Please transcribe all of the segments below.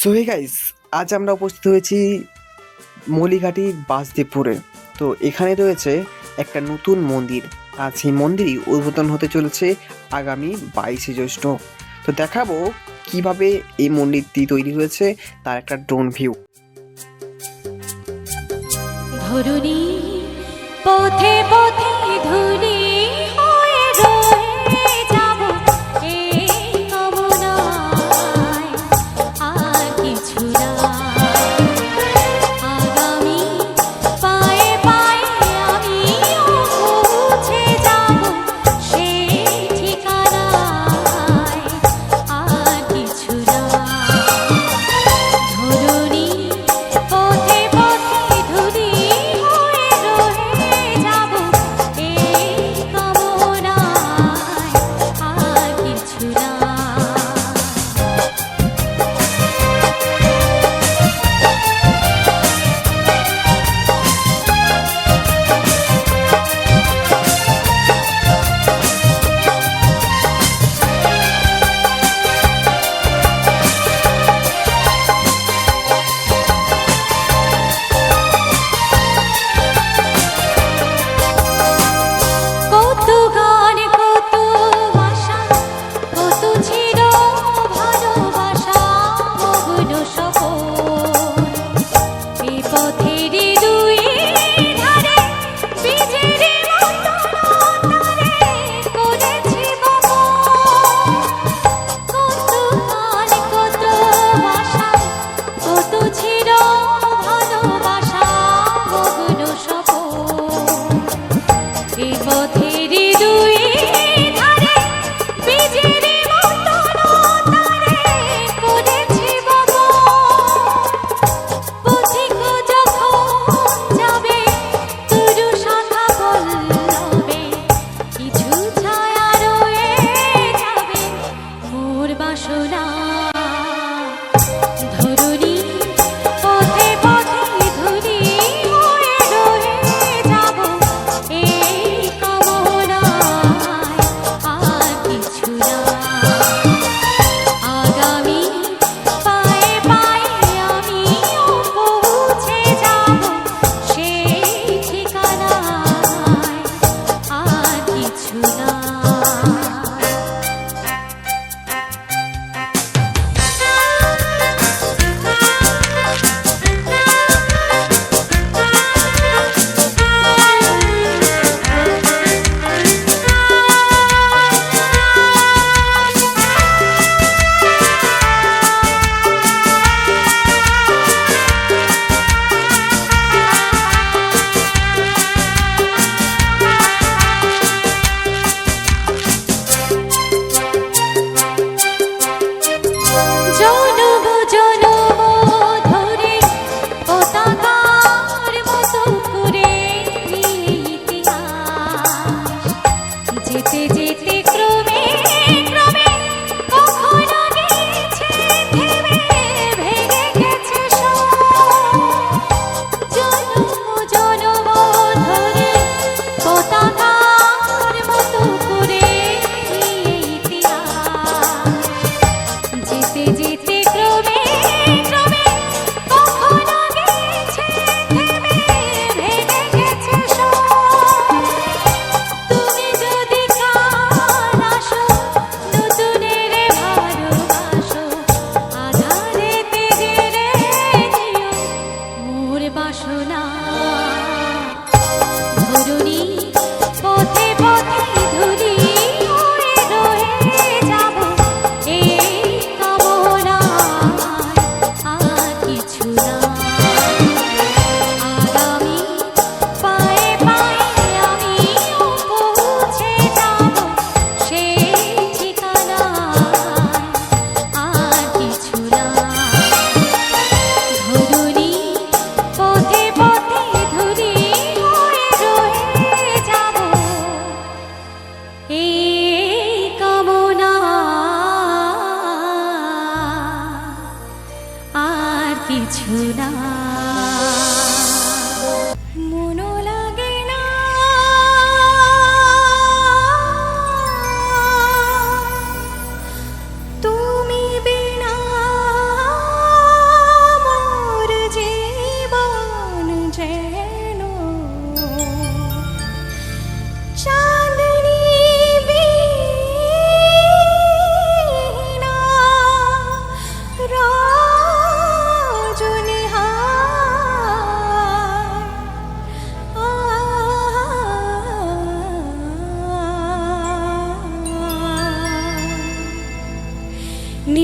সোহে guys আজ আমরা উপস্থিত হয়েছি মলিঘাটি বাসদেবপুরে। তো এখানে রয়েছে একটা নতুন মন্দির। আর সেই মন্দিরই উদ্বোধন হতে চলেছে আগামী বাইশে জ্যৈষ্ঠ। তো দেখাবো কীভাবে এই মন্দিরটি তৈরি হয়েছে, তার একটা ড্রোন ভিউ ধরুন পথে পথে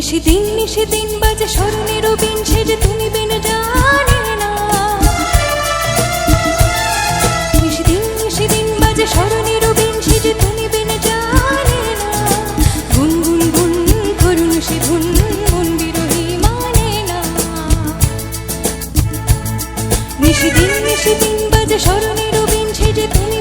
সেদিন দিন বাজে স্মরণেরও বিন যে তুমি বিন জানে না। সেদিন দিন বাজে স্মরণেরও বিন সেজে তুমি বিন জানে না। গুন গুন গুন করুন সে ধুন মন বিরোহী মানে না। সেদিন দিন বাজে স্মরণেরও বিন যে তুমি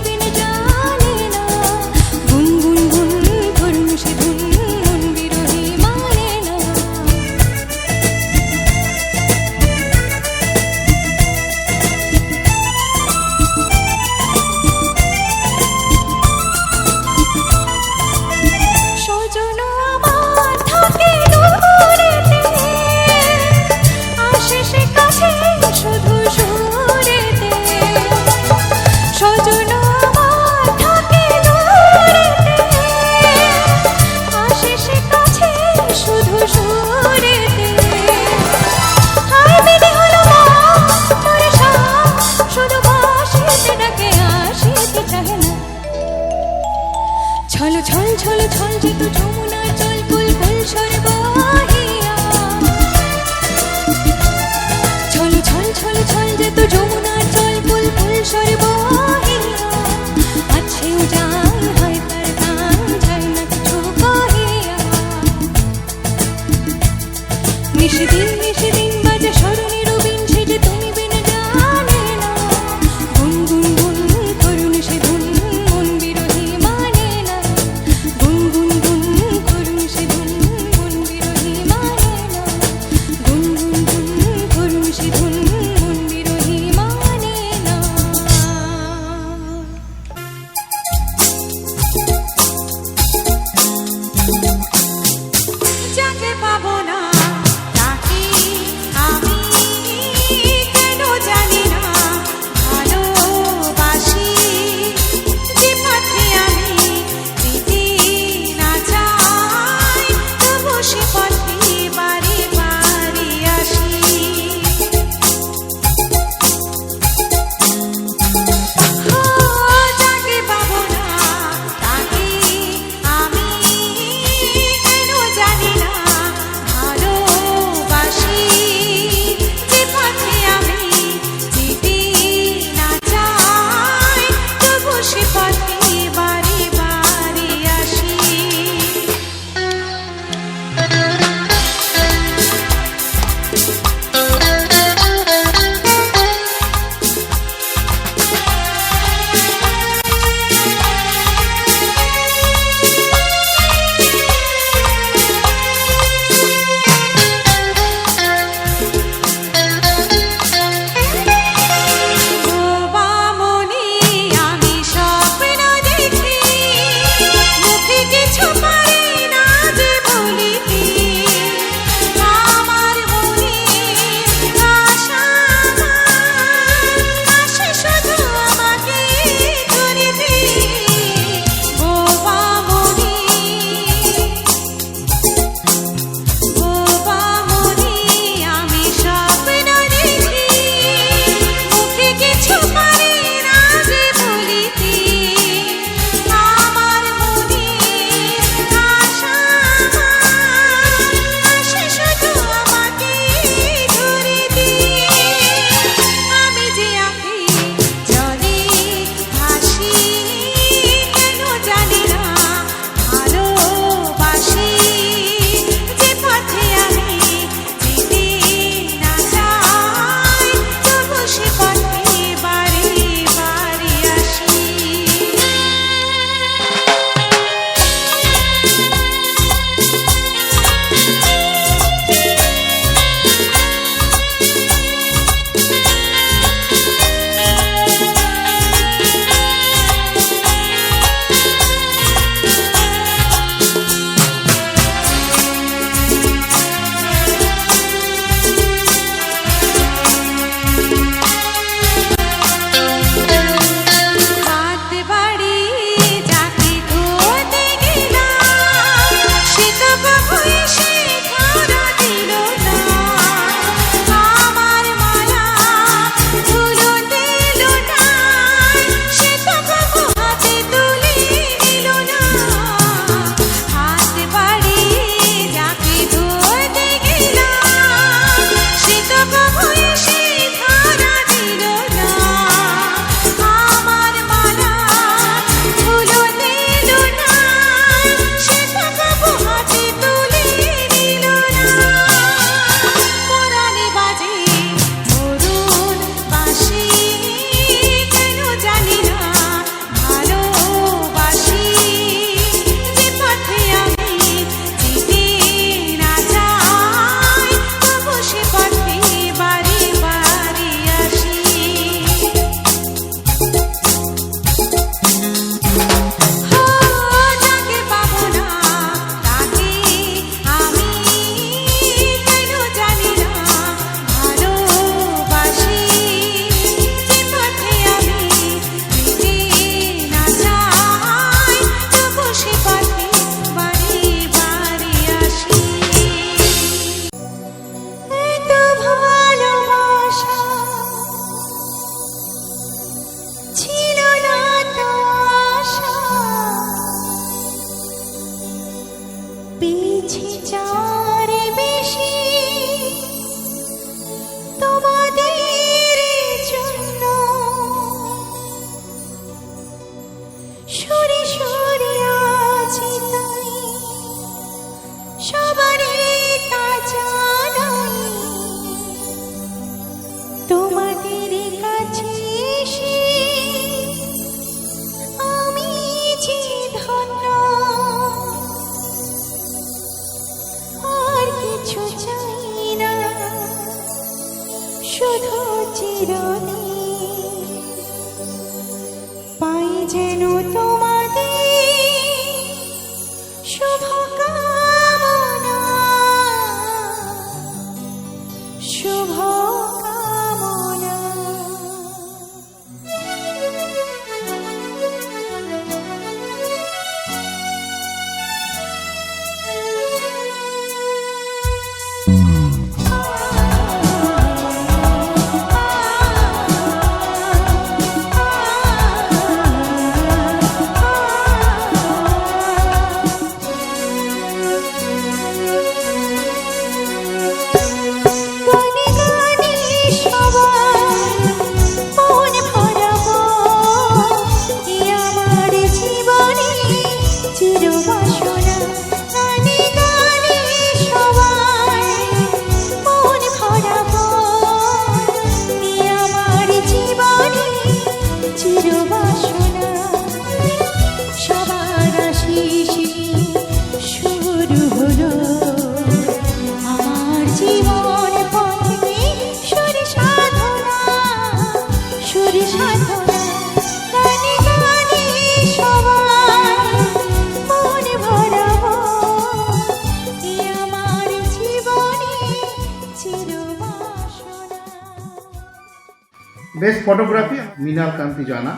বেস্ট ফটোগ্রাফি মৃণাল কান্তি জানা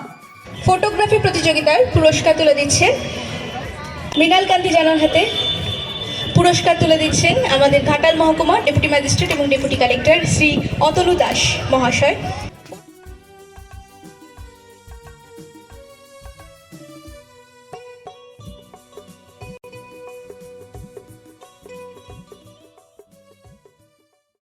ফটোগ্রাফি প্রতিযোগিতার পুরস্কার তুলে দিচ্ছেন মৃণাল কান্তি জানার হাতে। পুরস্কার তুলে দিচ্ছেন আমাদের ঘাটাল মহকুমার ডেপুটি ম্যাজিস্ট্রেট এবং ডেপুটি কালেক্টর শ্রী অতনু দাস মহাশয়।